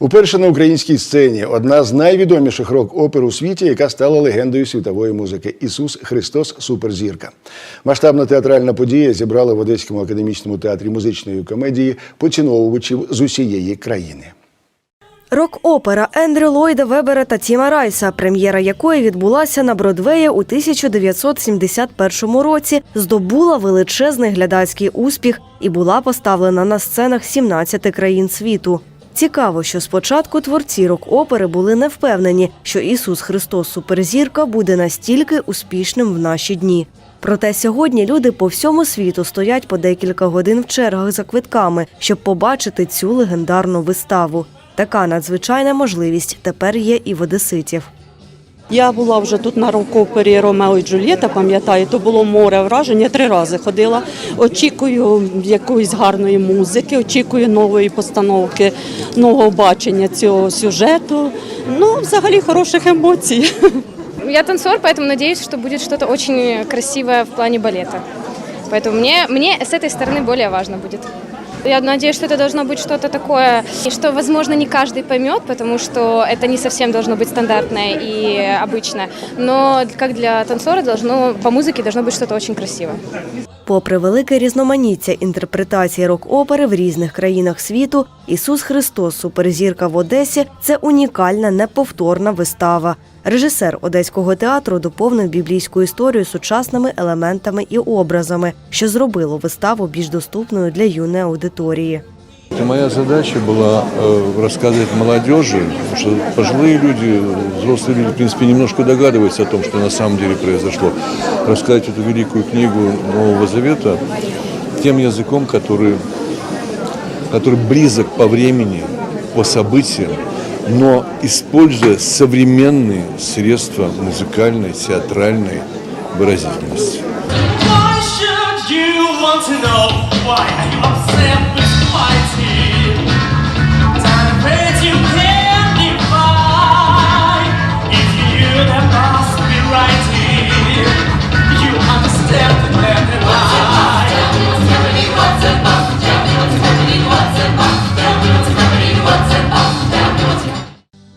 Уперше на українській сцені одна з найвідоміших рок-опер у світі, яка стала легендою світової музики Ісус Христос Суперзірка. Масштабна театральна подія зібрала в Одеському академічному театрі музичної комедії поціновувачів з усієї країни. Рок-опера Ендрю Ллойда Вебера та Тіма Райса, прем'єра якої відбулася на Бродвеї у 1971 році, здобула величезний глядацький успіх і була поставлена на сценах 17 країн світу. Цікаво, що спочатку творці рок-опери були не впевнені, що Ісус Христос Суперзірка буде настільки успішним в наші дні. Проте сьогодні люди по всьому світу стоять по декілька годин в чергах за квитками, щоб побачити цю легендарну виставу. Така надзвичайна можливість тепер є і в одеситів. Я була вже тут на рок-опері Ромео і Джульєта, пам'ятаю, то було море вражень. Я три рази ходила. Очікую якоїсь гарної музики, очікую нової постановки, нового бачення цього сюжету. Ну, взагалі хороших емоцій. Я танцор, поэтому надеюсь, что будет что-то очень красивое в плане балета. Поэтому мне, мне с этой стороны более важно будет. Я надеюсь, что это должно быть что-то такое, и что, возможно, не каждый поймет, потому что это не совсем должно быть стандартное и обычное. Но как для танцора должно, по музыке должно быть что-то очень красивое. Попри велике різноманіття інтерпретацій рок-опери в різних країнах світу, Ісус Христос Суперзірка в Одесі це унікальна, неповторна вистава. Режисер Одеського театру доповнив біблійську історію сучасними елементами і образами, що зробило виставу більш доступною для юної аудиторії. И моя задача была э, рассказывать молодежи, что пожилые люди, взрослые люди, в принципе, немножко догадываются о том, что на самом деле произошло. Рассказать эту великую книгу Нового Завета тем языком, который, который близок по времени, по событиям, но используя современные средства музыкальной, театральной выразительности. Why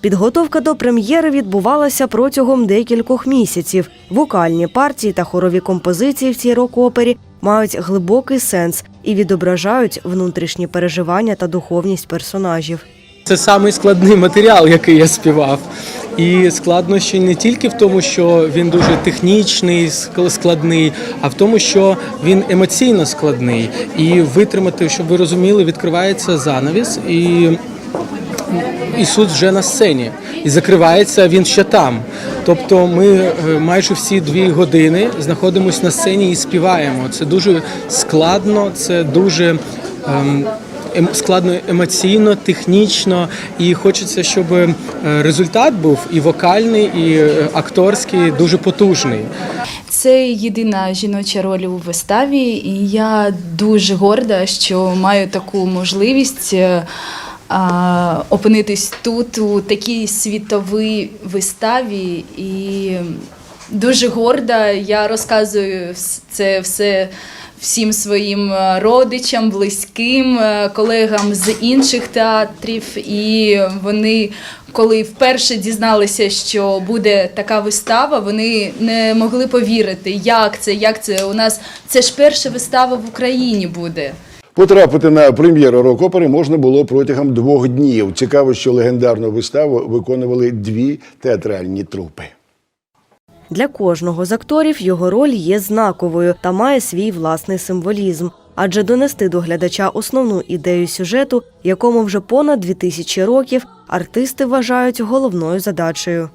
Підготовка до прем'єри відбувалася протягом декількох місяців. Вокальні партії та хорові композиції в цій рок-опері мають глибокий сенс і відображають внутрішні переживання та духовність персонажів. Це самий матеріал, який я співав. І складнощі не тільки в тому, що він дуже технічний, складний, а в тому, що він емоційно складний. І витримати, щоб ви розуміли, відкривається занавіс, і Ісус вже на сцені. І закривається він ще там. Тобто ми е, майже всі дві години знаходимося на сцені і співаємо. Це дуже складно, це дуже. ем, ем- складно емоційно, технічно, і хочеться, щоб е, результат був і вокальний, і е, акторський дуже потужний. Це єдина жіноча роль у виставі, і я дуже горда, що маю таку можливість опинитись тут у такій світовій виставі. І дуже горда. Я розказую це все. Всім своїм е, родичам, близьким, е, колегам з інших театрів, і вони, коли вперше дізналися, що буде така вистава, вони не могли повірити, як це, як це. У нас це ж перша вистава в Україні буде. Потрапити на прем'єру рок-опери можна було протягом двох днів. Цікаво, що легендарну виставу виконували дві театральні трупи. Для кожного з акторів його роль є знаковою та має свій власний символізм. Адже донести до глядача основну ідею сюжету, якому вже понад 2000 років, артисти вважають головною задачею.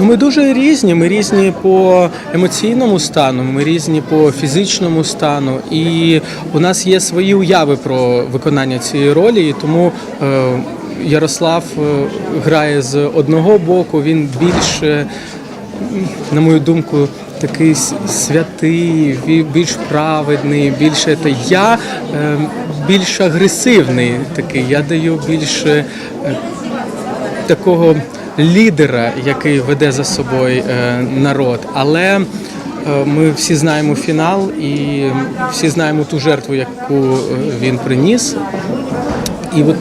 Ну, Ми дуже різні. Ми різні по емоційному стану, ми різні по фізичному стану, і у нас є свої уяви про виконання цієї ролі. І тому е, Ярослав е, грає з одного боку. Він більш, на мою думку, такий святий, більш праведний, більше та я е, більш агресивний такий. Я даю більше. такого лідера, який веде за собою е, народ. Але е, ми всі знаємо фінал і всі знаємо ту жертву, яку е, він приніс. І от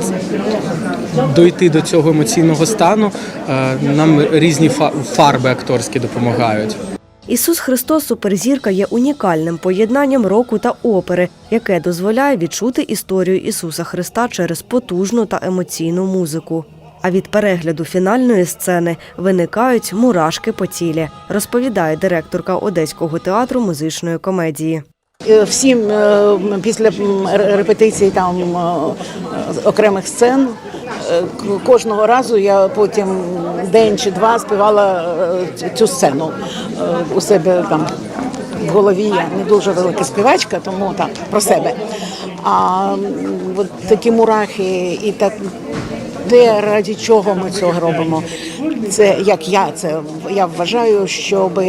дойти до цього емоційного стану, нам різні фа- фарби акторські допомагають. Ісус Христос Суперзірка є унікальним поєднанням року та опери, яке дозволяє відчути історію Ісуса Христа через потужну та емоційну музику. А від перегляду фінальної сцени виникають мурашки по тілі, розповідає директорка Одеського театру музичної комедії. Е, Всім е, після м, ре- репетицій там е, окремих сцен кожного разу я потім день чи два співала цю сцену у себе там в голові. Я не дуже велика співачка, тому так про себе. А от такі мурахи і так. Те, раді чого ми цього робимо, це як я це я вважаю, щоб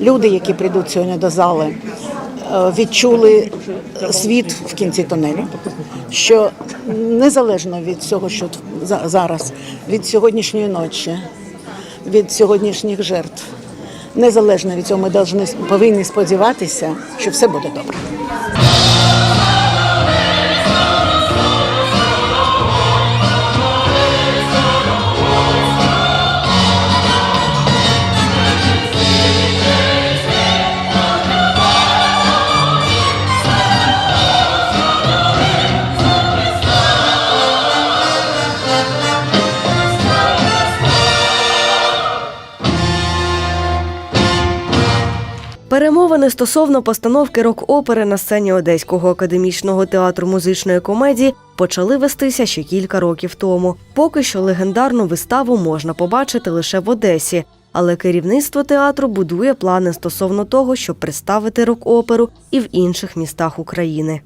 люди, які прийдуть сьогодні до зали, е, відчули світ в кінці тунелю. Що незалежно від всього, що за- зараз, від сьогоднішньої ночі, від сьогоднішніх жертв, незалежно від цього, ми повинні сподіватися, що все буде добре. Перемовини стосовно постановки рок-опери на сцені Одеського академічного театру музичної комедії почали вестися ще кілька років тому. Поки що легендарну виставу можна побачити лише в Одесі, але керівництво театру будує плани стосовно того, щоб представити рок-оперу і в інших містах України.